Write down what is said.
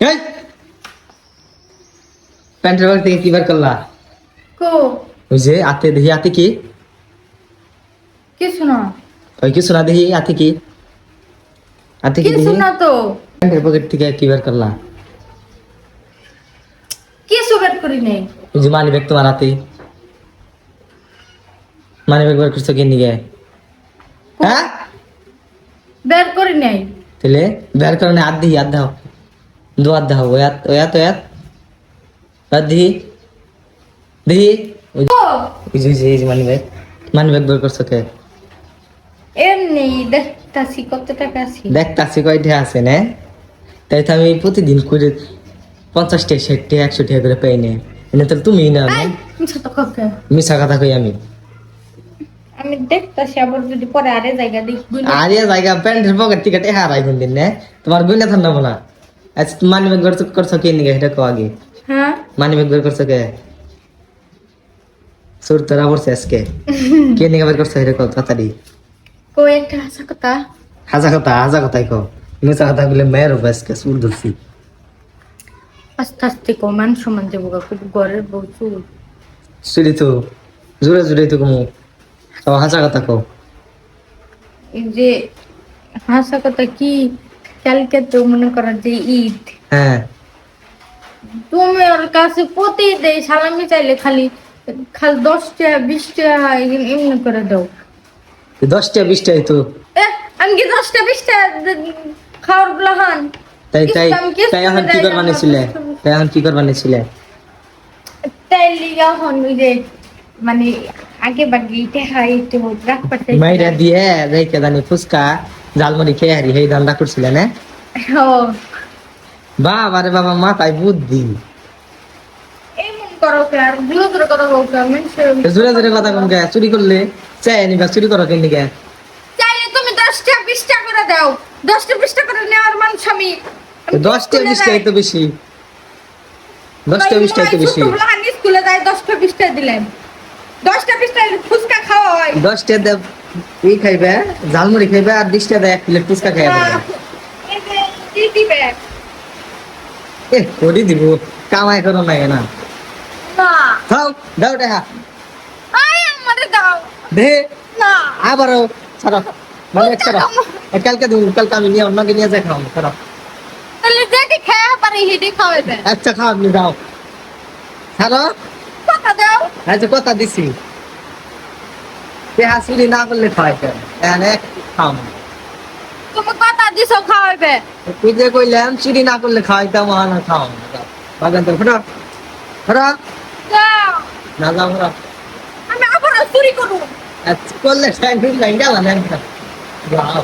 এই! প্যান্টের থেকে কি বার করলা? কো? ওই যে আতে দেখি আতে কি? কিছু না। ওই কিছু না দেখি আতে কি? আতে কি কিছু না তো। প্যান্টের পকেট থেকে কি বার করলা? কিছু বের করি নেই। ওই যে মানি ব্যাগ তোমার হাতে। মানি ব্যাগ বার করছ কেন হ্যাঁ? বের করি নেই। তাহলে বের কারণে হাত দিই হাত দাও। দু হাত দাও ওই হাত ওই হাত ওই যে- যে- মানি ব্যাগ মানি ব্যাগ বের করছ কে? এমনি দেখতাছি কত টাকা আছে। দেখতাছি কয়টা আছে না? তাই তো আমি প্রতিদিন করে পঞ্চাশ টাকা ষাট টাকা একশো টাকা করে পাই না। এনে তাহলে তুমি না? মিশা কথা কই আমি? আমি দেখতাছি আবার যদি পরে আরে জায়গা দেখবি না। আর জায়গা প্যান্টের পকেট থেকে টেহা রাই দিন না? তোমার গুইনা থান্না না। আচ্ছা মানি ব্যাগ বের করছ কে নিগে এটা কো আগে হ্যাঁ মানি ব্যাগ বের করছ কে সুর তোরা পড়ছে আজকে কে নিগে বের করছ এটা কো তাড়াতাড়ি কই একটা হাসা কথা হাজা কথা হাজা কথাই কো মিশা কথা বলে মেয়ের আজকে সুর ধরছি আস্তে আস্তে কো মান সমান দেবো খুব ঘরের বউ চুল সুরি তো জোরে জোরে তো কমু হাজা কথা কো যে হাসা কথা কি কালকে তো মনে করো যে ঈদ। হ্যাঁ। তুমি ওর কাছে প্রতিদিন সালামি চাইলে খালি খালি দশটা বিশটা এমনি করে দাও। দশটা বিশটা তো। আমি কি দশটা বিশটা খাওয়ার গ্রহণ তাই তাই তাই এখন কি করবা নিছিলে তাই এখন কি করবা নিছিলে তাই লিগা হন ওই যে মানে আগে বাগে টেহা একটু রাখ পাঠাই মাইরা দিয়ে রেখে দানি ফুচকা জালমুড়ি খেয়ে হারি সেই দান্দা করছিলে না? বাবা রে বাবা মাথায় বুদ্ধি। এমন করো কে আর দূরে দূরে কথা বলতে মানুষের জোরে জোরে কথা কম গে চুরি করলে চাই নিবা চুরি করো কেন গে? চাইলে তুমি দশটা বিশটা করে দাও। দশটা বিশটা করে নেওয়ার মানুষ আমি দশটা স্কুলে বিশটাই বেশি। দশটা ভাই, বিশটাই বেশি। স্কুলে যাই দশটা বিশটা দিলেন। দশটা বিশটা ফুচকা খাওয়া হয়। দশটা দে ই খাইবে ঝালমুড়ি খাইবে আর বিশটা দেয় এক প্লেট ফুচকা খাইবে এই যে, কি দিবে? এ করি দিব কামাই করো না। না। দাও দাও টাকা। আয় আমারে দাও। দে। না। আবারও ছাড়ো। মানে ছাড়ো। কালকে দিন কালকে আমি নিয়ে অন্যকে নিয়ে যাই খাও ছাড়ো। তাহলে যেটি খেয়ে পারি হেঁটে খাওয়াবে আচ্ছা খাও আপনি যাও ছাড়ো। টাকা দাও। আচ্ছা কথা দিছি। দেহা চুরি না করলে খাওয়াইতে এনে খাও তুমি কথা দিছো খাওয়াবে তুই যে কইলাম চুরি না করলে খাওয়াইতে মহান খাও বাগান তো ফটো ফটো না যাও ফটো আমি আবার চুরি করব। আচ্ছা করলে সাইন লাইন গেলাম যাও।